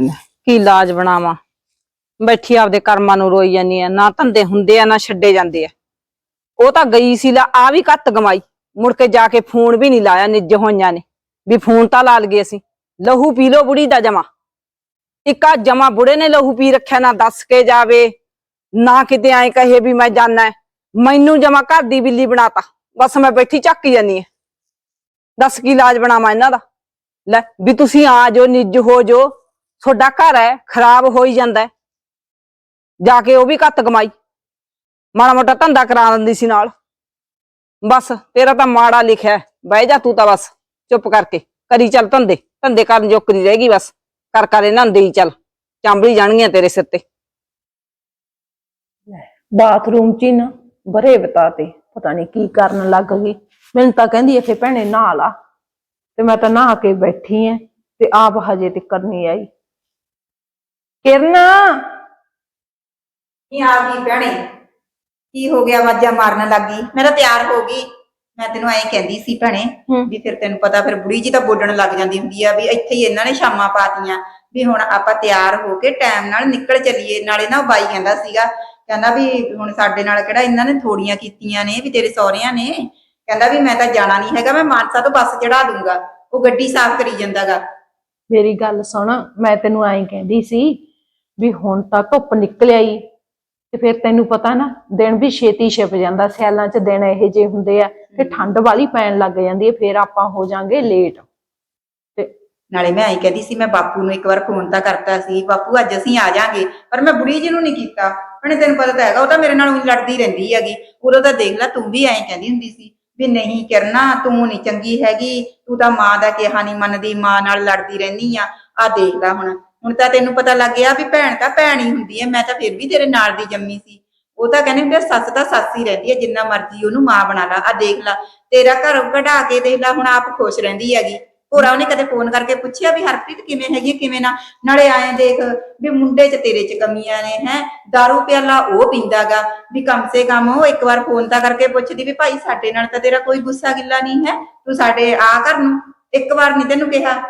ਕੀ ਲਾਜ ਬਣਾਵਾਂ? ਬੈਠੀ ਆਪਦੇ ਕਰਮਾਂ ਨੂੰ ਰੋਈ ਜਾਨੀ ਆ, ਨਾ ਧੰਦੇ ਹੁੰਦੇ ਆ, ਨਾ ਛੱਡੇ ਜਾਂਦੇ ਆ। ਉਹ ਤਾਂ ਗਈ ਸੀ, ਲਾ ਆ ਵੀ ਕੱਤ ਗਮਾਈ ਮੁੜ ਕੇ ਜਾ ਕੇ ਫੋਨ ਵੀ ਨਹੀਂ ਲਾਇਆ, ਨਿੱਜ ਹੋਈਆਂ ਨੇ। ਵੀ ਫੋਨ ਤਾਂ ਲਾ ਲਗੇ ਅਸੀਂ ਲਹੂ ਪੀ ਲੋ ਬੁੜੀ ਦਾ ਜਮਾ। ਇੱਕਾ ਜਮਾ ਬੁੜੇ ਨੇ ਲਹੂ ਪੀ ਰੱਖਿਆ, ਨਾ ਦੱਸ ਕੇ ਜਾਵੇ, ਨਾ ਕਿਤੇ ਐ ਕਹੇ ਵੀ ਮੈਂ ਜਾਣਾ ਮੈਨੂੰ ਜਮਾ ਘਰ ਦੀ ਬਿੱਲੀ ਬਣਾਤਾ। ਬਸ ਮੈਂ ਬੈਠੀ ਝੱਕੀ ਜਾਨੀ ਆ। ਦੱਸ ਕੀ ਇਲਾਜ ਬਣਾਵਾਂ ਇਹਨਾਂ ਦਾ? ਲੈ ਵੀ ਤੁਸੀਂ ਆ ਜਾਓ, ਨਿੱਜ ਹੋ ਜਾਓ। ਤੁਹਾਡਾ ਘਰ ਹੈ, ਖਰਾਬ ਹੋ ਹੀ। ਜਾਂਦਾ ਜਾ ਕੇ ਉਹ ਵੀ ਘੱਟ ਕਮਾਈ। ਮਾੜਾ ਮੋਟਾ ਧੰਦਾ ਕਰਾ ਦਿੰਦੀ ਸੀ ਨਾਲ। ਬਸ, ਤੇਰਾ ਤਾਂ ਮਾੜਾ ਲਿਖਿਆ ਬਹਿ ਜਾ ਤੂੰ ਤਾਂ ਬਸ, ਚੁੱਪ ਕਰਕੇ। ਕਰੀ ਚੱਲ ਧੰਦੇ। ਧੰਦੇ ਕਰਨ ਜੋਕ ਨਹੀਂ ਰਹੇਗੀ ਬਸ। ਕਰ ਕਰ ਇਹਨਾਂ ਦੇ ਹੀ ਚੱਲ। ਚਾਂਬਲੀ ਜਾਣਗੀਆਂ ਤੇਰੇ ਸਿਰ ਤੇ। ਬਾਥਰੂਮ 'ਚ ਹੀ ਨਾ, ਬਰੇ ਬਤਾਤੇ ਪਤਾ ਨਹੀਂ ਕੀ ਕਰਨ ਲੱਗ ਗਈ। ਮੈਨੂੰ ਤਾਂ ਕਹਿੰਦੀ ਇੱਥੇ ਭੈਣੇ, ਨਹਾ ਲਾ। ਤੇ ਮੈਂ ਤਾਂ ਨਹਾ ਕੇ ਬੈਠੀ ਐ ਤੇ ਆਪ ਹਜੇ ਤੱਕ ਨਹੀਂ ਆਈ। ਕਿਰਨ? ਕੀ ਆ ਗਈ ਭੈਣੇ। ਕੀ ਹੋ ਗਿਆ? ਆਵਾਜ਼ਾਂ ਮਾਰਨ ਲੱਗੀ ਮੈਂ ਤਾਂ ਤਿਆਰ ਹੋ ਗਈ। ਮੈਂ ਤੈਨੂੰ ਐਂ ਕਹਿੰਦੀ ਸੀ ਭੈਣੇ ਹੂੰ। ਵੀ ਫਿਰ ਤੈਨੂੰ ਪਤਾ ਫਿਰ ਬੁੜੀ ਜੀ ਤਾਂ ਬੋਲਣ ਲੱਗ ਜਾਂਦੀ ਹੁੰਦੀ ਆ ਵੀ ਇੱਥੇ ਹੀ ਇਹਨਾਂ ਨੇ ਸ਼ਾਮਾਂ ਪਾਤੀਆਂ। ਵੀ ਹੁਣ ਆਪਾਂ ਤਿਆਰ ਹੋ ਕੇ ਟਾਈਮ ਨਾਲ ਨਿਕਲ ਚੱਲੀਏ। ਨਾਲੇ ਨਾ ਉਹ ਬਾਈ ਕਹਿੰਦਾ ਸੀਗਾ ਕਹਿੰਦਾ ਵੀ ਹੁਣ ਸਾਡੇ ਨਾਲ ਕਿਹੜਾ ਇਹਨਾਂ ਨੇ ਥੋੜੀਆਂ ਕੀਤੀਆਂ ਨੇ ਵੀ ਤੇਰੇ ਸਹੁਰਿਆਂ ਨੇ। ਕਹਿੰਦਾ ਵੀ ਮੈਂ ਤਾਂ ਜਾਣਾ ਨਹੀਂ ਹੈਗਾ ਮੈਂ ਮਾਨਸਾ ਤੋਂ ਬੱਸ ਚੜਾ ਦੂੰਗਾ। ਉਹ ਗੱਡੀ ਸਾਫ਼ ਕਰੀ ਜਾਂਦਾਗਾ। ਮੇਰੀ ਗੱਲ ਸੁਣ ਮੈਂ ਤੈਨੂੰ ਐਂ ਕਹਿੰਦੀ ਸੀ ਵੀ ਹੁਣ ਤਾਂ ਧੁੱਪ ਨਿਕਲ ਆਈ ਤੇ ਫਿਰ ਤੈਨੂੰ ਪਤਾ ਨਾ ਦਿਨ ਵੀ ਛੇਤੀ ਛਿਪ ਜਾਂਦਾ ਸਿਆਲਾਂ 'ਚ ਦਿਨ ਇਹੋ ਜਿਹੇ ਹੁੰਦੇ ਆ ਤੇ ਠੰਡ ਵਾਲੀ ਪੈਣ ਲੱਗ ਜਾਂਦੀ ਹੈ ਫਿਰ ਆਪਾਂ ਹੋ ਜਾਾਂਗੇ ਲੇਟ ਤੇ ਨਾਲੇ ਮੈਂ ਐਂ ਕਹਿੰਦੀ ਸੀ ਮੈਂ ਬਾਪੂ ਨੂੰ ਇੱਕ ਵਾਰ ਫੋਨ ਤਾਂ ਕਰਤਾ ਸੀ ਬਾਪੂ ਅੱਜ ਅਸੀਂ ਆ ਜਾਾਂਗੇ ਪਰ ਮੈਂ ਬੁੜੀ ਜੀ ਨੂੰ ਨਹੀਂ ਕੀਤਾ। ਉਹਨੇ ਤੈਨੂੰ ਪਤਾ ਤਾਂ ਹੈਗਾ ਉਹ ਤਾਂ ਮੇਰੇ ਨਾਲ ਊਂ ਲੜਦੀ ਰਹਿੰਦੀ ਹੈਗੀ। ਉਦੋਂ ਤਾਂ ਦੇਖ ਲੈ ਤੂੰ ਵੀ ਐਂ ਕਹਿੰਦੀ ਹੁੰਦੀ ਸੀ ਵੀ ਨਹੀਂ ਕਰਨਾ ਤੂੰ ਨਹੀਂ ਚੰਗੀ ਹੈਗੀ ਤੂੰ ਤਾਂ ਮਾਂ ਦਾ ਕਿਹਾ ਨਹੀਂ ਮੰਨਦੀ ਮਾਂ ਨਾਲ ਲੜਦੀ ਰਹਿੰਦੀ ਆ। ਆ ਦੇਖ ਲੈ ਹੁਣ ਹੁਣ ਤਾਂ ਤੈਨੂੰ ਪਤਾ ਲੱਗ ਗਿਆ ਵੀ ਭੈਣ ਤਾਂ ਭੈਣ ਹੀ ਹੁੰਦੀ ਹੈ ਮੈਂ ਤਾਂ ਫਿਰ ਵੀ ਤੇਰੇ ਨਾਲ ਦੀ ਜੰਮੀ ਸੀ। ਉਹ ਤਾਂ ਕਹਿੰਦੇ ਹੁੰਦੇ ਆ, ਸੱਸ ਤਾਂ ਸੱਸ ਹੀ ਰਹਿੰਦੀ ਹੈ ਜਿੰਨਾ ਮਰਜ਼ੀ ਉਹਨੂੰ ਮਾਂ ਬਣਾ ਲਾ। ਆ ਦੇਖ ਲਾ ਤੇਰਾ ਘਰ ਕਢਾ ਕੇ ਦੇਖ ਲਾ ਹੁਣ ਆਪ ਖੁਸ਼ ਰਹਿੰਦੀ ਹੈਗੀ। ਭੋਰਾ ਉਹਨੇ ਕਦੇ ਫੋਨ ਕਰਕੇ ਪੁੱਛਿਆ ਵੀ ਹਰਪ੍ਰੀਤ ਕਿਵੇਂ ਹੈਗੀ ਹੈ, ਕਿਵੇਂ ਨਾ? ਨਾਲੇ ਆਏ ਦੇਖ ਵੀ ਮੁੰਡੇ 'ਚ ਤੇਰੇ 'ਚ ਕਮੀਆਂ ਨੇ ਹੈ? दारू ਪਿਆਲਾ ਉਹ ਪੀਂਦਾਗਾ। ਵੀ ਕਮ ਸੇ ਕਮ ਉਹ ਇੱਕ ਵਾਰ ਫੋਨ ਤਾਂ ਕਰਕੇ ਪੁੱਛਦੀ ਵੀ ਭਾਈ ਸਾਡੇ ਨਾਲ ਤਾਂ ਤੇਰਾ ਕੋਈ ਗੁੱਸਾ ਗਿੱਲਾ ਨਹੀਂ ਹੈ? ਤੂੰ ਸਾਡੇ ਆ ਘਰ ਨੂੰ ਇੱਕ ਵਾਰ ਨਹੀਂ ਤੈਨੂੰ ਕਿਹਾ।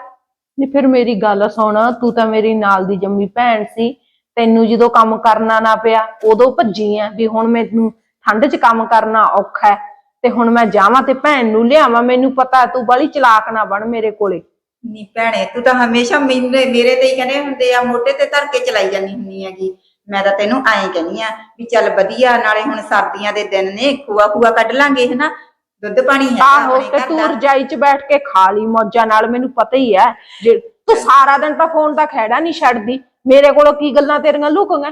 ਨਹੀਂ ਫਿਰ ਮੇਰੀ ਗੱਲ ਸੁਣ, ਤੂੰ ਤਾਂ ਮੇਰੀ ਨਾਲ ਦੀ ਜੰਮੀ ਭੈਣ ਸੀ, ਤੈਨੂੰ ਜਦੋਂ ਕੰਮ ਕਰਨਾ ਨਾ ਪਿਆ, ਉਦੋਂ ਭੱਜੀ ਆ ਵੀ ਹੁਣ ਮੈਨੂੰ ਠੰਡ 'ਚ ਕੰਮ ਕਰਨਾ ਔਖਾ ਹੈ ਤੇ ਹੁਣ ਮੈਂ ਜਾਵਾਂ ਤੇ ਭੈਣ ਨੂੰ ਲਿਆਵਾਂ, ਮੈਨੂੰ ਪਤਾ ਤੂੰ ਬੜੀ ਚਲਾਕ ਨਾ ਬਣ ਮੇਰੇ ਕੋਲੇ। ਨੀ ਭੈਣੇ, ਤੂੰ ਤਾਂ ਹਮੇਸ਼ਾ ਮੈਨੂੰ ਮੇਰੇ ਤੇ ਹੀ ਕਹਿੰਦੇ ਹੁੰਦੇ ਆ, ਮੋਢੇ ਤੇ ਧਰ ਕੇ ਚਲਾਈ ਜਾਂਦੀ ਹੁੰਦੀ ਹੈਗੀ। ਮੈਂ ਤਾਂ ਤੈਨੂੰ ਐਂ ਕਹਿੰਦੀ ਆ ਵੀ ਚੱਲ ਵਧੀਆ, ਨਾਲੇ ਹੁਣ ਸਰਦੀਆਂ ਦੇ ਦਿਨ ਨੇ, ਖੂਆ ਖੂਆ ਕੱਢ ਲਾਂਗੇ, ਹਨਾ? ਦੁੱਧ ਪਾਣੀ ਹੈ ਆਹੋ ਤੇ ਤੂੰ ਰਜਾਈ 'ਚ ਬੈਠ ਕੇ ਖਾ ਲਈ ਮੌਜਾਂ ਨਾਲ ਮੈਨੂੰ ਪਤਾ ਹੀ ਹੈ। ਜੇ ਤੂੰ ਸਾਰਾ ਦਿਨ ਤਾਂ ਫੋਨ ਦਾ ਖਹਿੜਾ ਨਹੀਂ ਛੱਡਦੀ ਮੇਰੇ ਕੋਲੋਂ ਕੀ ਗੱਲਾਂ ਤੇਰੀਆਂ ਲੁਕੀਆਂ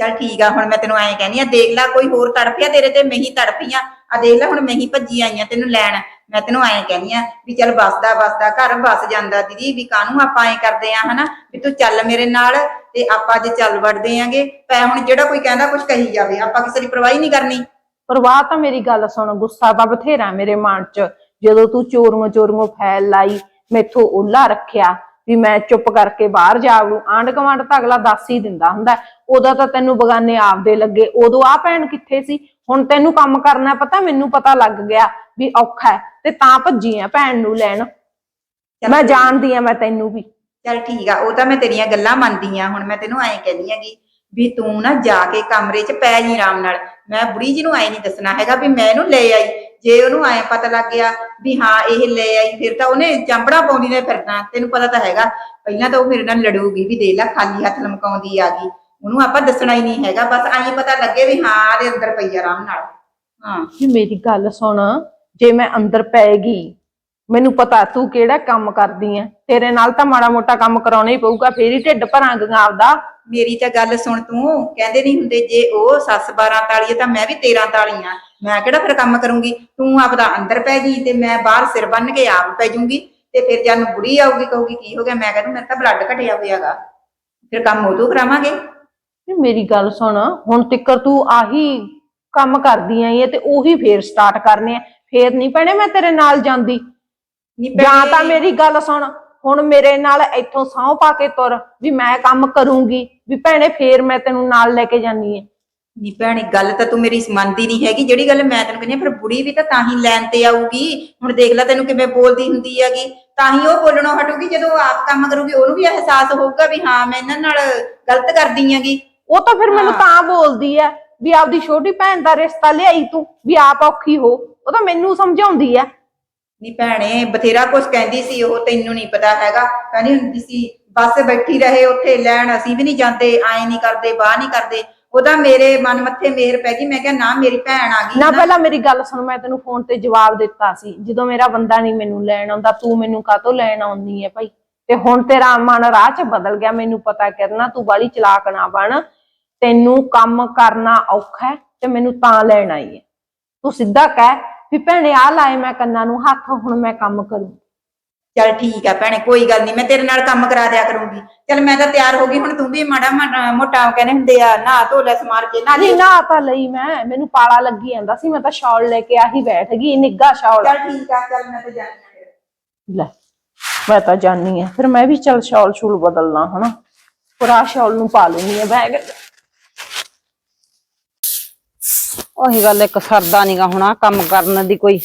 ਚੱਲ ਠੀਕ ਆ ਹੁਣ ਮੈਂ ਤੈਨੂੰ ਐਂ ਕਹਿੰਦੀ ਆ ਦੇਖ ਲੈ ਕੋਈ ਹੋਰ ਤੜਫਿਆ ਤੇਰੇ ਤੇ ਮੈਂ ਹੀ ਤੜਫੀ ਆ ਆ ਦੇਖ ਲੈ ਹੁਣ ਮੈਂ ਹੀ ਭੱਜੀ ਆਈ ਆ ਤੈਨੂੰ ਲੈਣ। ਮੈਂ ਤੈਨੂੰ ਐਂ ਕਹਿੰਦੀ ਆ ਵੀ ਚੱਲ ਬਸਦਾ ਬਸਦਾ ਘਰ ਬਸ ਜਾਂਦਾ ਦੀਦੀ ਵੀ ਕਾਹਨੂੰ ਆਪਾਂ ਐਂ ਕਰਦੇ ਆ ਹਨਾ? ਵੀ ਤੂੰ ਚੱਲ ਮੇਰੇ ਨਾਲ ਤੇ ਆਪਾਂ ਅੱਜ ਚੱਲ ਵੜਦੇ ਆਂਗੇ। ਪੈ ਹੁਣ ਜਿਹੜਾ ਕੋਈ ਕਹਿੰਦਾ ਕੁਝ ਕਹੀ ਜਾਵੇ ਆਪਾਂ ਕਿਸੇ ਦੀ ਪਰਵਾਹ ਹੀ ਨਹੀਂ ਕਰਨੀ। ਪਰਵਾਹ ਤਾਂ ਮੇਰੀ ਗੱਲ ਸੁਣ ਗੁੱਸਾ ਤਾਂ ਬਥੇਰਾ ਮੇਰੇ ਮਨ 'ਚ। ਜਦੋਂ ਤੂੰ ਚੋਰੀਆਂ ਚੋਰੀਆਂ ਫੈਲ ਲਾਈ ਮੈਥੋਂ ਓਲਾ ਰੱਖਿਆ ਵੀ ਮੈਂ ਚੁੱਪ ਕਰਕੇ ਬਾਹਰ ਜਾ ਵੜੂ। ਆਂਢ ਗੁਆਂਢ ਤਾਂ ਅਗਲਾ ਦੱਸ ਹੀ ਦਿੰਦਾ ਹੁੰਦਾ। ਉਦੋਂ ਤਾਂ ਤੈਨੂੰ ਬਗਾਨੇ ਆਪਦੇ ਲੱਗੇ। ਉਦੋਂ ਆ ਭੈਣ ਕਿੱਥੇ ਸੀ? ਹੁਣ ਤੈਨੂੰ ਕੰਮ ਕਰਨਾ ਪਤਾ ਮੈਨੂੰ ਪਤਾ ਲੱਗ ਗਿਆ ਵੀ ਔਖਾ ਹੈ ਤੇ ਤਾਂ ਭੱਜੀ ਆ ਭੈਣ ਨੂੰ ਲੈਣ। ਮੈਂ ਜਾਣਦੀ ਆ ਮੈਂ ਤੈਨੂੰ ਵੀ। ਚੱਲ ਠੀਕ ਆ ਉਹ ਤਾਂ ਮੈਂ ਤੇਰੀਆਂ ਗੱਲਾਂ ਮੰਨਦੀ ਆ। ਹੁਣ ਮੈਂ ਤੈਨੂੰ ਐਂ ਕਹਿੰਦੀ ਹੈਗੀ ਵੀ ਤੂੰ ਨਾ ਜਾ ਕੇ ਕਮਰੇ 'ਚ ਪੈ ਜੀ ਆਰਾਮ ਨਾਲ। ਮੈਂ ਬੁੜੀ ਜੀ ਨੂੰ ਐਂ ਨਹੀਂ ਦੱਸਣਾ ਹੈਗਾ ਵੀ ਮੈਂ ਇਹਨੂੰ ਲੈ ਆਈ। ਜੇ ਉਹਨੂੰ ਐਂ ਪਤਾ ਲੱਗ ਗਿਆ ਵੀ ਹਾਂ, ਇਹ ਲੈ ਆਈ, ਫਿਰ ਤਾਂ ਉਹਨੇ ਚਾਂਬੜਾ ਪਾਉਂਦੀ ਨੇ ਫਿਰਨਾ। ਤੈਨੂੰ ਪਤਾ ਤਾਂ ਹੈਗਾ, ਪਹਿਲਾਂ ਤਾਂ ਉਹ ਮੇਰੇ ਨਾਲ ਲੜੂਗੀ ਵੀ ਦੇ ਲੈ ਖਾਲੀ ਹੱਥ ਲਮਕਾਉਂਦੀ ਆ ਗਈ। ਉਹਨੂੰ ਆਪਾਂ ਦੱਸਣਾ ਹੀ ਨਹੀਂ ਹੈਗਾ, ਬਸ ਐਂ ਪਤਾ ਲੱਗੇ ਵੀ ਹਾਂ ਇਹਦੇ ਅੰਦਰ ਪਈ ਆ ਆਰਾਮ ਨਾਲ। ਹਾਂ। ਵੀ ਮੇਰੀ ਗੱਲ ਸੁਣ, ਜੇ ਮੈਂ ਅੰਦਰ ਪੈ ਮੈਨੂੰ ਪਤਾ ਤੂੰ ਕਿਹੜਾ ਕੰਮ ਕਰਦੀ ਐ। ਤੇਰੇ ਨਾਲ ਤਾਂ ਮਾੜਾ ਮੋਟਾ ਕੰਮ ਕਰਾਉਣਾ ਹੀ ਪਊਗਾ, ਫੇਰ ਹੀ ਢਿੱਡ ਭਰਾਂਗਾ ਆਪਦਾ। ਮੇਰੀ ਤਾਂ ਗੱਲ ਸੁਣ ਤੂੰ ਕਹਿੰਦੇ ਨਹੀਂ ਹੁੰਦੇ ਜੇ ਉਹ ਸੱਸ 12 ਤਾਲੀ ਹੈ ਤਾਂ ਮੈਂ ਵੀ 13 ਤਾਲੀ ਆ। ਮੈਂ ਕਿਹੜਾ ਫਿਰ ਕੰਮ ਕਰੂੰਗੀ? ਤੂੰ ਆਪਦਾ ਅੰਦਰ ਪੈ ਜੀ ਤੇ ਮੈਂ ਬਾਹਰ ਸਿਰ ਬੰਨ ਕੇ ਆਪ ਪੈ ਜੂੰਗੀ ਤੇ ਫਿਰ ਜਦ ਨੂੰ ਬੁੜੀ ਆਊਗੀ ਕਹੂਗੀ ਕੀ ਹੋ ਗਿਆ? ਮੈਂ ਕਹਿੰਦਾ ਮੇਰਾ ਤਾਂ ਬਲੱਡ ਘਟਿਆ ਹੋਇਆਗਾ ਫਿਰ ਕੰਮ ਉਦੋਂ ਕਰਾਵਾਂਗੇ? ਵੀ ਮੇਰੀ ਗੱਲ ਸੁਣ ਹੁਣ ਤਿੱਕਰ ਤੂੰ ਆਹੀ ਕੰਮ ਕਰਦੀ ਆਈ ਐ ਤੇ ਉਹੀ ਫੇਰ ਸਟਾਰਟ ਕਰਨੇ ਆ। ਫੇਰ ਨਹੀਂ ਭੈਣੇ ਮੈਂ ਤੇਰੇ ਨਾਲ ਜਾਂਦੀ। ਨੀ ਜਾਂ ਤਾਂ ਮੇਰੀ ਗੱਲ ਸੁਣ ਹੁਣ ਮੇਰੇ ਨਾਲ ਇੱਥੋਂ ਸਹੁੰ ਪਾ ਕੇ ਤੁਰ ਵੀ ਮੈਂ ਕੰਮ ਕਰੂੰਗੀ ਵੀ ਭੈਣੇ ਫੇਰ ਮੈਂ ਤੈਨੂੰ ਨਾਲ ਲੈ ਕੇ ਜਾਨੀ ਐ ਨੀ ਭੈਣੇ ਗੱਲ ਤਾਂ ਤੂੰ ਮੇਰੀ ਮੰਨਦੀ ਨਹੀਂ ਹੈਗੀ। ਜਿਹੜੀ ਗੱਲ ਮੈਂ ਤੈਨੂੰ ਕਹਿੰਦੀ ਆ, ਫਿਰ ਬੁੜੀ ਵੀ ਤਾਂ ਤਾਂ ਹੀ ਲੈਣ ਤੇ ਆਊਗੀ। ਹੁਣ ਦੇਖ ਲੈ ਤੈਨੂੰ ਕਿਵੇਂ ਬੋਲਦੀ ਹੁੰਦੀ ਹੈਗੀ। ਤਾਂ ਹੀ ਉਹ ਬੋਲਣੋਂ ਹਟੂਗੀ ਜਦੋਂ ਆਪ ਕੰਮ ਕਰੂਗੀ ਉਹਨੂੰ ਵੀ ਅਹਿਸਾਸ ਹੋਊਗਾ ਵੀ ਹਾਂ ਮੈਂ ਇਹਨਾਂ ਨਾਲ ਗਲਤ ਕਰਦੀ ਆਂਗੀ ਉਹ ਤਾਂ ਫਿਰ ਮੈਨੂੰ। ਤਾਂ ਬੋਲਦੀ ਐ ਵੀ ਆਪਦੀ ਛੋਟੀ ਭੈਣ ਦਾ ਰਿਸ਼ਤਾ ਲਿਆਈ ਤੂੰ ਵੀ ਆਪ ਔਖੀ ਹੋ। ਉਹ ਤਾਂ ਮੈਨੂੰ ਸਮਝਾਉਂਦੀ ਐ ਨੀ ਭੈਣੇ ਬਥੇਰਾ ਕੁਝ ਕਹਿੰਦੀ ਸੀ ਉਹ ਤੈਨੂੰ ਨਹੀਂ ਪਤਾ ਹੈਗਾ। ਕਹਿੰਦੀ ਹੁੰਦੀ ਸੀ ਬੱਸ ਬੈਠੀ ਰਹੇ ਉੱਥੇ ਲੈਣ ਅਸੀਂ ਵੀ ਨਹੀਂ ਜਾਂਦੇ ਐ ਨਹੀਂ ਕਰਦੇ ਬਾਹ ਨਹੀਂ ਕਰਦੇ। ਉਹਦਾ ਮੇਰੇ ਮਨ ਮੱਥੇ ਮੇਰ ਪੈ ਗਈ ਮੈਂ ਕਿਹਾ ਨਾ ਮੇਰੀ ਭੈਣ ਆ ਗਈ ਨਾ ਪਹਿਲਾਂ ਮੇਰੀ ਗੱਲ ਸੁਣ ਮੈਂ ਤੈਨੂੰ ਫੋਨ ਤੇ ਜਵਾਬ ਦਿੱਤਾ ਸੀ। ਜਦੋਂ ਮੇਰਾ ਬੰਦਾ ਨਹੀਂ ਮੈਨੂੰ ਲੈਣ ਆਉਂਦਾ ਤੂੰ ਮੈਨੂੰ ਕਾਹਤੋਂ ਲੈਣ ਆਉਂਦੀ ਐ ਭਾਈ? ਤੇ ਹੁਣ ਤੇਰਾ ਮਨ ਰਾਹ 'ਚ ਬਦਲ ਗਿਆ ਮੈਨੂੰ ਪਤਾ ਕਰਨਾ ਤੂੰ ਬਾਲੀ ਚਲਾਕ ਨਾ ਬਣ। ਤੈਨੂੰ ਕੰਮ ਕਰਨਾ ਔਖਾ ਹੈ ਤੇ ਮੈਨੂੰ ਤਾਂ ਲੈਣ ਆਈ ਐ। ਤੂੰ ਸਿੱਧਾ ਕਹਿ ਵੀ ਭੈਣੇ ਆ ਲਾਏ ਮੈਂ ਕੰਨਾਂ ਨੂੰ ਹੱਥ ਹੁਣ ਮੈਂ ਕੰਮ ਕਰੂੰ। ਚੱਲ ਠੀਕ ਆ ਭੈਣੇ ਕੋਈ ਗੱਲ ਨਹੀਂ ਮੈਂ ਤੇਰੇ ਨਾਲ ਕੰਮ ਕਰਾ ਦਿਆ ਕਰੂੰਗੀ। ਚੱਲ ਮੈਂ ਤਾਂ ਤਿਆਰ ਹੋ ਗਈ ਹੁਣ ਤੂੰ ਵੀ ਮਾੜਾ ਮੋਟਾ ਕਹਿੰਦੇ ਹੁੰਦੇ ਆ ਨਾ ਧੋ ਲੈ ਸਮਾਰ ਕੇ ਨਾ ਨਹੀਂ ਨਾ ਤਾਂ ਲਈ ਮੈਂ ਮੈਨੂੰ ਪਾਲਾ ਲੱਗੀ ਜਾਂਦਾ ਸੀ ਮੈਂ ਤਾਂ ਸ਼ਾਲ ਲੈ ਕੇ ਆਹੀ ਬੈਠ ਗਈ ਨਿੱਗਾ ਸ਼ਾਲ। ਚੱਲ ਠੀਕ ਆ ਚੱਲ ਮੈਂ ਤੇ ਜਾਣੀ ਆ ਲੈ ਮੈਂ ਤਾਂ ਜਾਣੀ ਆ ਫਿਰ ਮੈਂ ਵੀ ਚੱਲ ਸ਼ਾਲ ਸ਼ੂਲ ਬਦਲਣਾ ਹਨਾ। ਪਰ ਸ਼ਾਲ ਨੂੰ ਪਾ ਲੈਣੀ ਆ ਬੈਗ। ਉਹੀ ਗੱਲ ਇੱਕ ਸਰਦਾ ਨੀਗਾ ਹੋਣਾ, ਕੰਮ ਕਰਨ ਦੀ ਕੋਈ,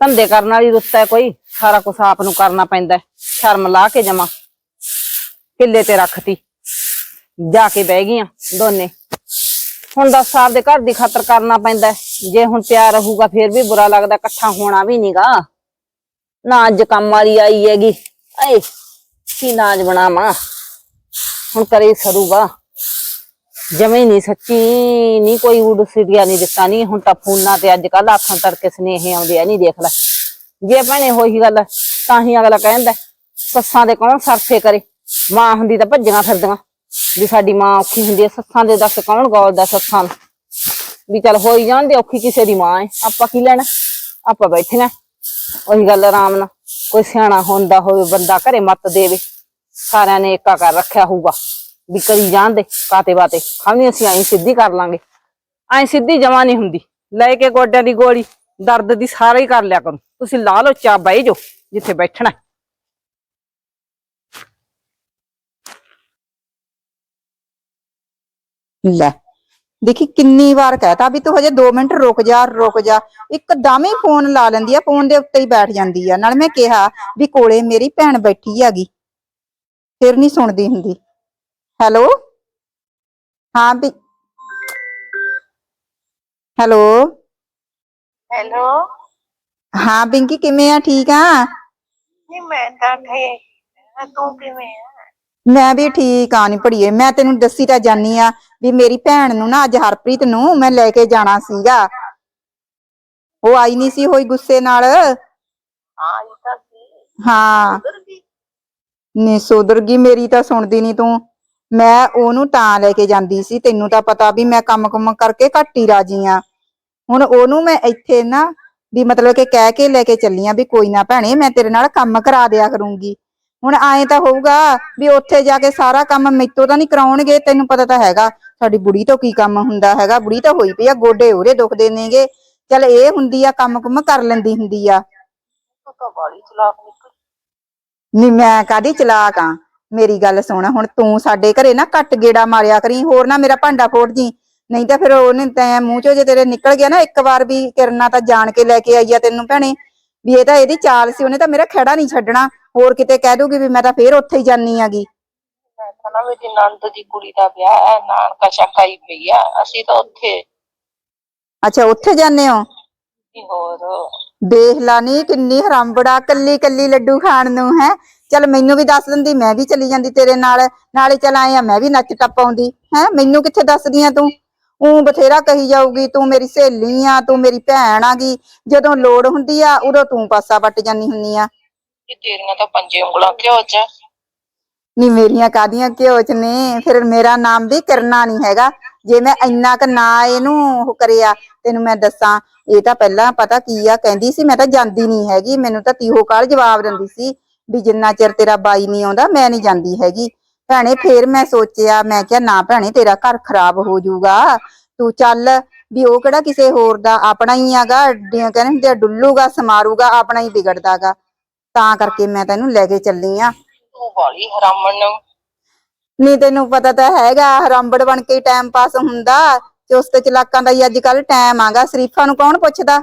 ਧੰਦੇ ਕਰਨ ਵਾਲੀ ਰੁੱਤ ਹੈ ਕੋਈ, ਸਾਰਾ ਕੁਝ ਆਪ ਨੂੰ ਕਰਨਾ ਪੈਂਦਾ ਹੈ। ਸ਼ਰਮ ਲਾ ਕੇ ਜਮਾ। ਕਿੱਲੇ ਤੇ ਰੱਖਤੀ। ਜਾ ਕੇ ਬਹਿ ਗਈਆਂ ਦੋਨੇ। ਹੁਣ ਦੱਸ ਸਾਹਿਬ ਦੇ ਘਰ ਦੀ ਖਾਤਰ ਕਰਨਾ ਪੈਂਦਾ ਹੈ। ਜੇ ਹੁਣ ਪਿਆਰ ਰਹੂਗਾ ਫਿਰ ਵੀ ਬੁਰਾ ਲੱਗਦਾ, ਇਕੱਠਾ ਹੋਣਾ ਵੀ ਨੀਗਾ। ਨਾ ਅੱਜ ਕੰਮ ਵਾਲੀ ਆਈ ਹੈਗੀ। ਏ ਕੀ ਨਾਜ ਬਣਾਵਾਂ? ਹੁਣ ਕਰੇ ਸਰੂਗਾ। ਜਮੇ ਨਹੀਂ ਸੱਚੀ, ਨਹੀਂ ਕੋਈ ਉਡ ਸਿਰਿਆ ਨਹੀਂ ਦਿੱਤਾ, ਨਹੀਂ ਹੁਣ ਤਾਂ ਫੋਨਾਂ ਤੇ ਅੱਜ ਕੱਲ ਆਖਾਂ ਤੜਕੇ ਸਨੇਹ ਆਉਂਦੇ ਆ, ਨਹੀਂ ਦੇਖ ਲੈ। ਜੇ ਭੈਣੇ ਹੋਈ ਗੱਲ, ਤਾਂ ਹੀ ਅਗਲਾ ਕਹਿੰਦਾ, ਸੱਸਾਂ ਦੇ ਕੌਣ ਸਰਫੇ ਕਰੇ? ਮਾਂ ਹੁੰਦੀ ਤਾਂ ਭੱਜੀਆਂ ਫਿਰਦੀਆਂ। ਵੀ ਸਾਡੀ ਮਾਂ ਔਖੀ ਹੁੰਦੀ ਹੈ ਸੱਸਾਂ ਦੇ ਦੱਸ ਕੌਣ ਗੌਲਦਾ ਸੱਸਾਂ ਨੂੰ? ਵੀ ਚੱਲ ਹੋਈ ਜਾਂਦੇ ਔਖੀ ਕਿਸੇ ਦੀ ਮਾਂ ਹੈ ਆਪਾਂ ਕੀ ਲੈਣਾ? ਆਪਾਂ ਬੈਠੀਆਂ ਉਹੀ ਗੱਲ ਆਰਾਮ ਨਾਲ। ਕੋਈ ਸਿਆਣਾ ਹੁੰਦਾ ਹੋਵੇ, ਬੰਦਾ ਘਰੇ ਮੱਤ ਦੇਵੇ। ਸਾਰਿਆਂ ਨੇ ਏਕਾ ਕਰ ਰੱਖਿਆ ਹੋਊਗਾ। ਵੀ ਕਰੀ ਜਾਣ ਦੇ, ਕਾਤੇ ਬਾਤੇ। ਖਾਵੀ ਅਸੀਂ ਐਂ ਸਿੱਧੀ ਕਰ ਲਾਂਗੇ। ਐਂ ਸਿੱਧੀ ਜਮਾ ਨਹੀਂ ਹੁੰਦੀ। ਲੈ ਕੇ ਗੋਡਿਆਂ ਦੀ ਗੋਲੀ, ਦਰਦ ਦੀ ਸਾਰਾ ਹੀ ਕਰ ਲਿਆ ਕਰੋ। ਤੁਸੀਂ ਲਾ ਲਓ ਚਾ ਬਹਿ ਜਾਓ, ਜਿੱਥੇ ਬੈਠਣਾ। ਲੈ, ਦੇਖੀ ਕਿੰਨੀ ਵਾਰ ਕਹਤਾ ਵੀ ਤੂੰ ਹਜੇ 2 ਮਿੰਟ ਰੁਕ ਜਾ ਰੁਕ ਜਾ। ਇੱਕਦਮ ਹੀ ਫੋਨ ਲਾ ਲੈਂਦੀ ਆ, ਫੋਨ ਦੇ ਉੱਤੇ ਹੀ ਬੈਠ ਜਾਂਦੀ ਆ। ਨਾਲ ਮੈਂ ਕਿਹਾ ਵੀ ਕੋਲੇ ਮੇਰੀ ਭੈਣ ਬੈਠੀ ਹੈਗੀ। ਫਿਰ ਨਹੀਂ ਸੁਣਦੀ ਹੁੰਦੀ। ਹੈਲੋ? ਹਾਂ ਵੀ ਹੈਲੋ? ਹੈਲੋ? ਹਾਂ ਪਿੰਕੀ ਕਿਵੇਂ ਆ? ਠੀਕ ਆ? ਨਹੀਂ ਮੈਂ ਤਾਂ ਠੀਕ ਹਾਂ, ਤੂੰ ਕਿਵੇਂ ਆ? ਮੈਂ ਵੀ ਠੀਕ ਆ ਨਹੀਂ ਪੜੀਏ ਮੈਂ ਤੈਨੂੰ ਦੱਸੀ ਤਾਂ ਜਾਨੀ ਆ ਵੀ ਮੇਰੀ ਭੈਣ ਨੂੰ ਨਾ ਅੱਜ ਹਰਪ੍ਰੀਤ ਨੂੰ ਮੈਂ ਲੈ ਕੇ ਜਾਣਾ ਸੀਗਾ। ਉਹ ਆਈ ਨਹੀਂ ਸੀ ਹੋਈ ਗੁੱਸੇ ਨਾਲ। ਹਾਂ ਇਹ ਤਾਂ ਸੀ। ਹਾਂ। ਉਧਰ ਵੀ ਨੀ ਸੁਧਰ ਗਈ। ਮੇਰੀ ਤਾਂ ਸੁਣਦੀ ਨਹੀਂ ਤੂੰ। ਮੈਂ ਉਹਨੂੰ ਤਾਂ ਲੈ ਕੇ ਜਾਂਦੀ ਸੀ ਤੈਨੂੰ ਤਾਂ ਪਤਾ ਵੀ ਮੈਂ ਕੰਮ ਕੁਮ ਕਰਕੇ ਘੱਟ ਹੀ ਰਾਜੀ ਆ। ਹੁਣ ਉਹਨੂੰ ਮੈਂ ਇੱਥੇ ਨਾ ਵੀ ਮਤਲਬ ਕਿ ਕਹਿ ਕੇ ਲੈ ਕੇ ਚੱਲੀ ਆਂ ਵੀ ਕੋਈ ਨਾ ਭੈਣੇ ਮੈਂ ਤੇਰੇ ਨਾਲ ਕੰਮ ਕਰਾ ਦਿਆ ਕਰੂੰਗੀ। ਹੁਣ ਐਂ ਤਾਂ ਹੋਊਗਾ ਵੀ ਉੱਥੇ ਜਾ ਕੇ ਸਾਰਾ ਕੰਮ ਮੈਥੋਂ ਤਾਂ ਨਹੀਂ ਕਰਾਉਣਗੇ ਤੈਨੂੰ ਪਤਾ ਤਾਂ ਹੈਗਾ ਸਾਡੀ ਬੁੜੀ ਤੋਂ ਕੀ ਕੰਮ ਹੁੰਦਾ ਹੈਗਾ ਬੁੜੀ ਤਾਂ ਹੋਈ ਪਈ ਆ ਗੋਡੇ ਉਹਦੇ ਦੁਖਦੇ ਨੇਗੇ। ਚਲ ਇਹ ਹੁੰਦੀ ਆ ਕੰਮ ਕੁਮ ਕਰ ਲੈਂਦੀ ਹੁੰਦੀ ਆ। ਨੀ ਮੈਂ ਕਾਦੀ ਚਲਾਕ ਆ? ਮੇਰੀ ਗੱਲ ਸੁਣ ਹੁਣ ਤੂੰ ਸਾਡੇ ਘਰੇ ਨਾ ਕੱਟ ਗੇੜਾ ਮਾਰਿਆ ਕਰੀ ਹੋਰ ਨਾ ਮੇਰਾ ਭਾਂਡਾ ਫੋੜ ਜੀ। ਨਹੀਂ ਤਾਂ ਫਿਰ ਉਹਨੇ ਤੈਂ ਮੂੰਹ ਚੋਂ ਜੇ ਤੇਰੇ ਨਿਕਲ ਗਿਆ ਨਾ ਇੱਕ ਵਾਰ ਵੀ ਕਿਰਨਾ ਤਾਂ ਜਾਣ ਕੇ ਲੈ ਕੇ ਆਈ ਆ ਤੈਨੂੰ ਭੈਣੇ। ਵੀ ਇਹ ਤਾਂ ਇਹਦੀ ਚਾਲ ਸੀ ਉਹਨੇ ਤਾਂ ਮੇਰਾ ਖਹਿੜਾ ਨਹੀਂ ਛੱਡਣਾ। ਹੋਰ ਕਿਤੇ ਕਹਿ ਦੂਗੀ ਵੀ ਮੈਂ ਤਾਂ ਫੇਰ ਉੱਥੇ ਹੀ ਜਾਨੀ ਆਗੀ। ਮੈਂ ਤਾਂ ਨਾ ਮੇਰੀ ਨੰਦ ਦੀ ਕੁੜੀ ਦਾ ਵਿਆਹ ਹੈ ਨਾਨਕਾ ਸ਼ਾਕਾਈ ਪਈ ਆ ਅਸੀਂ ਤਾਂ ਉੱਥੇ। ਅੱਛਾ ਉੱਥੇ ਜਾਣੇ ਹੋ? ਹੋਰ? ਦੇਖ ਲਾ ਨੀ ਕਿੰਨੀ ਹਰਾਮਬੜਾ ਕੱਲੀ ਕੱਲੀ ਲੱਡੂ ਖਾਣ ਨੂੰ ਹੈ। ਚੱਲ ਮੈਨੂੰ ਵੀ ਦੱਸ ਦਿੰਦੀ ਮੈਂ ਵੀ ਚਲੀ ਜਾਂਦੀ ਤੇਰੇ ਨਾਲ। ਨਾਲੇ ਚੱਲ ਆਏ ਆ ਮੈਂ ਵੀ ਨੱਚ ਟੱਪ ਆਉਂਦੀ। ਹੈ ਮੈਨੂੰ ਕਿੱਥੇ ਦੱਸਦੀ ਆ ਤੂੰ? ਉਹ ਬਥੇਰਾ ਕਹੀ ਜਾਊਗੀ ਤੂੰ ਮੇਰੀ ਸਹੇਲੀ ਆ ਤੂੰ ਮੇਰੀ ਭੈਣ ਆਗੀ। ਜਦੋਂ ਲੋੜ ਹੁੰਦੀ ਆ ਉਦੋਂ ਤੂੰ ਪਾਸਾ ਵੱਟ ਜਾਨੀ ਹੁੰਨੀ ਆ। ਤੇਰੀਆਂ ਤਾਂ ਪੰਜੇ ਉਂਗਲਾਂ ਕਿਉਂ ਚ ਨੀ ਮੇਰੀਆਂ ਕਾਦੀਆਂ ਘਿਓ ਚ ਨੇ, ਫਿਰ ਮੇਰਾ ਨਾਮ ਵੀ ਕਰਨਾ ਨਹੀਂ ਹੈਗਾ। ਜੇ ਮੈਂ ਇੰਨਾ ਕ ਨਾ ਇਹਨੂੰ ਉਹ ਕਰਿਆ, ਤੈਨੂੰ ਮੈਂ ਦੱਸਾਂ, ਇਹ ਤਾਂ ਪਹਿਲਾਂ ਪਤਾ ਕੀ ਆ, ਕਹਿੰਦੀ ਸੀ ਮੈਂ ਤਾਂ ਜਾਂਦੀ ਨਹੀਂ ਹੈਗੀ, ਮੈਨੂੰ ਤਾਂ ਤੀਹੋ ਕਾਲ ਜਵਾਬ ਦਿੰਦੀ ਸੀ ਵੀ ਜਿੰਨਾ ਚਿਰ ਤੇਰਾ ਬਾਈ ਨਹੀਂ ਆਉਂਦਾ, ਮੈਂ ਨਹੀਂ ਜਾਂਦੀ ਹੈਗੀ। ਭੈਣੇ, ਫੇਰ ਮੈਂ ਸੋਚਿਆ, ਮੈਂ ਕਿਹਾ, ਨਾ ਭੈਣੇ, ਤੇਰਾ ਘਰ ਖਰਾਬ ਹੋ ਜਾਊਗਾ। ਤੂੰ ਚੱਲ ਵੀ ਉਹ ਕਿਹੜਾ ਕਿਸੇ ਹੋਰ ਦਾ, ਆਪਣਾ ਹੀ ਆਗਾ ਕਹਿੰਦੇ ਹੁੰਦੇ ਡੁੱਲੂਗਾ, ਸਮਾਰੂਗਾ, ਆਪਣਾ ਹੀ ਵਿਗੜਦਾਗਾ। ਤਾਂ ਕਰਕੇ ਮੈਂ ਤੈਨੂੰ ਲੈ ਕੇ ਚੱਲੀ ਆ। ਤੂੰ ਬਾਲੀ ਹਰਾਮਣ ਨਹੀਂ ਤੈਨੂੰ ਪਤਾ ਤਾਂ ਹੈਗਾ ਹਰਾਂਬੜ ਬਣ ਕੇ ਟਾਈਮ ਪਾਸ ਹੁੰਦਾ ਚੁਸਤ ਚਲਾਕਾਂ ਦਾ ਹੀ ਅੱਜ ਕੱਲ ਟਾਈਮ ਆਗਾ। ਸ਼ਰੀਫਾਂ ਨੂੰ ਕੌਣ ਪੁੱਛਦਾ?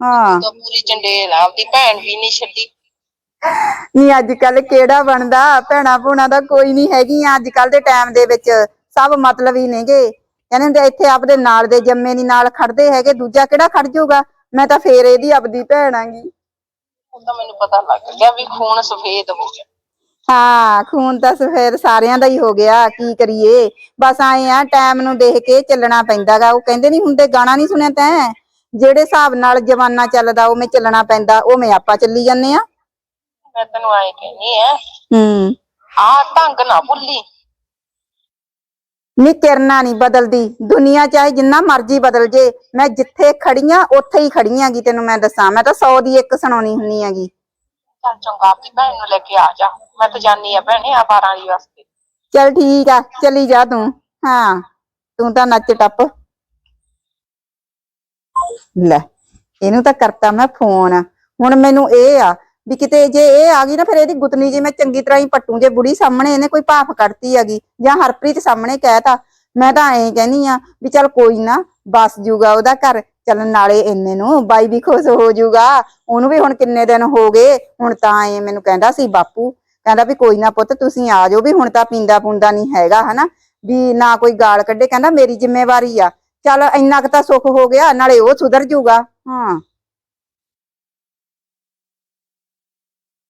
ਹਾਂ। ਤਾਂ ਪੂਰੀ ਚੰਡੇਲ ਆ ਆਪਦੀ ਭੈਣ ਵੀ ਨਹੀਂ ਛੱਡੀ। ਨਹੀਂ ਅੱਜ ਕੱਲ ਕਿਹੜਾ ਬਣਦਾ? ਭੈਣਾ ਭੂਣਾ ਦਾ ਕੋਈ ਨਹੀਂ ਹੈਗੀਆਂ ਅੱਜ ਕੱਲ ਦੇ ਟਾਈਮ ਦੇ ਵਿੱਚ। ਸਭ ਮਤਲਬ ਹੀ ਨੇਗੇ। ਕਹਿੰਦੇ ਹੁੰਦੇ ਇੱਥੇ ਆਪਦੇ ਨਾਲ ਦੇ ਜੰਮੇ ਨਹੀਂ ਨਾਲ ਖੜਦੇ ਹੈਗੇ ਦੂਜਾ ਕਿਹੜਾ ਖੜ ਜਾਊਗਾ? ਮੈਂ ਤਾਂ ਫੇਰ ਇਹਦੀ ਆਪਦੀ ਭੈਣ ਆਂਗੀ। ਉਹ ਤਾਂ ਮੈਨੂੰ ਪਤਾ ਲੱਗ ਗਿਆ ਵੀ ਖੂਨ ਸਫੇਦ ਹੋ ਗਿਆ। ਹਾਂ ਖੂਨ ਤਾਂ ਸਫੇਦ ਸਾਰਿਆਂ ਦਾ ਹੀ ਹੋ ਗਿਆ ਕੀ ਕਰੀਏ? ਬਸ ਆਏ ਆ ਟਾਈਮ ਨੂੰ ਦੇਖ ਕੇ ਚੱਲਣਾ ਪੈਂਦਾਗਾ। ਉਹ ਕਹਿੰਦੇ ਨਹੀਂ ਹੁੰਦੇ ਗਾਣਾ ਨਹੀਂ ਸੁਣਿਆ ਤੈਂ? ਜਿਹੜੇ ਹਿਸਾਬ ਨਾਲ ਜਮਾਨਾ ਚੱਲਦਾ ਉਵੇਂ ਚੱਲਣਾ ਪੈਂਦਾ ਉਵੇਂ ਆਪਾਂ ਚੱਲੀ ਜਾਂਦੇ ਆ। ਮੈਂ ਤੈਨੂੰ ਐਂ ਕਹਿੰਨੀ ਆ ਹੂੰ। ਆਹ ਢੰਗ ਨਾ ਭੁੱਲੀ। ਨੀ ਕਿਰਨਾ ਨਹੀਂ ਬਦਲਦੀ। ਦੁਨੀਆ ਚਾਹੇ ਜਿੰਨਾ ਮਰਜ਼ੀ ਬਦਲ ਜੇ ਮੈਂ ਜਿੱਥੇ ਖੜੀਆਂ ਉੱਥੇ ਹੀ ਖੜੀਆਂਗੀ ਤੈਨੂੰ ਮੈਂ ਦੱਸਾਂ। ਮੈਂ ਤਾਂ 100 ਦੀ ਇੱਕ ਸੁਣਾਉਣੀ ਹੁੰਨੀ ਆਗੀ ਚੱਲ ਚੰਗਾ ਆਪਣੀ ਭੈਣ ਨੂੰ ਲੈ ਕੇ ਆ ਜਾ। ਮੈਂ ਤਾਂ ਜਾਨੀ ਆ ਭੈਣੇ ਆ 12 ਵਾਲੀ ਵਾਸਤੇ ਚੱਲ ਠੀਕ ਆ, ਚਲੀ ਜਾ ਤੂੰ। ਹਾਂ, ਤੂੰ ਤਾਂ ਨੱਚ ਟੱਪ। ਲੈ, ਇਹਨੂੰ ਤਾਂ ਕਰਤਾ ਮੈਂ ਫੋਨ। ਹੁਣ ਮੈਨੂੰ ਇਹ ਆ ਵੀ ਕਿਤੇ ਜੇ ਇਹ ਆ ਗਈ ਨਾ, ਫਿਰ ਇਹਦੀ ਗੁੱਤਨੀ ਜੀ ਮੈਂ ਚੰਗੀ ਤਰ੍ਹਾਂ ਹੀ ਪੱਟੂ। ਜੇ ਬੁੜੀ ਸਾਹਮਣੇ ਇਹਨੇ ਕੋਈ ਭਾਫ ਕੱਢਤੀ ਹੈਗੀ ਜਾਂ ਹਰਪ੍ਰੀਤ ਸਾਹਮਣੇ ਕਹਿਤਾ, ਮੈਂ ਤਾਂ ਐਂ ਕਹਿਨੀ ਆ ਵੀ ਚੱਲ ਕੋਈ ਨਾ, ਬਸ ਜੂਗਾ ਉਹਦਾ ਘਰ। ਚੱਲ ਨਾਲੇ ਇੰਨੇ ਨੂੰ ਬਾਈ ਵੀ ਖੁਸ਼ ਹੋ ਜੂਗਾ। ਉਹਨੂੰ ਵੀ ਹੁਣ ਕਿੰਨੇ ਦਿਨ ਹੋ ਗਏ, ਹੁਣ ਤਾਂ ਐ ਮੈਨੂੰ ਕਹਿੰਦਾ ਸੀ, ਬਾਪੂ ਕਹਿੰਦਾ ਵੀ ਕੋਈ ਨਾ ਪੁੱਤ, ਤੁਸੀਂ ਆ ਜਾਓ ਵੀ ਹੁਣ ਤਾਂ ਪੀਂਦਾ ਪੁੰਦਾ ਨਹੀਂ ਹੈਗਾ, ਹਨਾ? ਵੀ ਨਾ ਕੋਈ ਗਾਲ ਕੱਢੇ, ਕਹਿੰਦਾ ਮੇਰੀ ਜ਼ਿੰਮੇਵਾਰੀ ਆ। ਚੱਲ ਇੰਨਾ ਕੁ ਤਾਂ ਸੁੱਖ ਹੋ ਗਿਆ, ਨਾਲੇ ਉਹ ਸੁਧਰ ਜੂਗਾ। ਹਾਂ।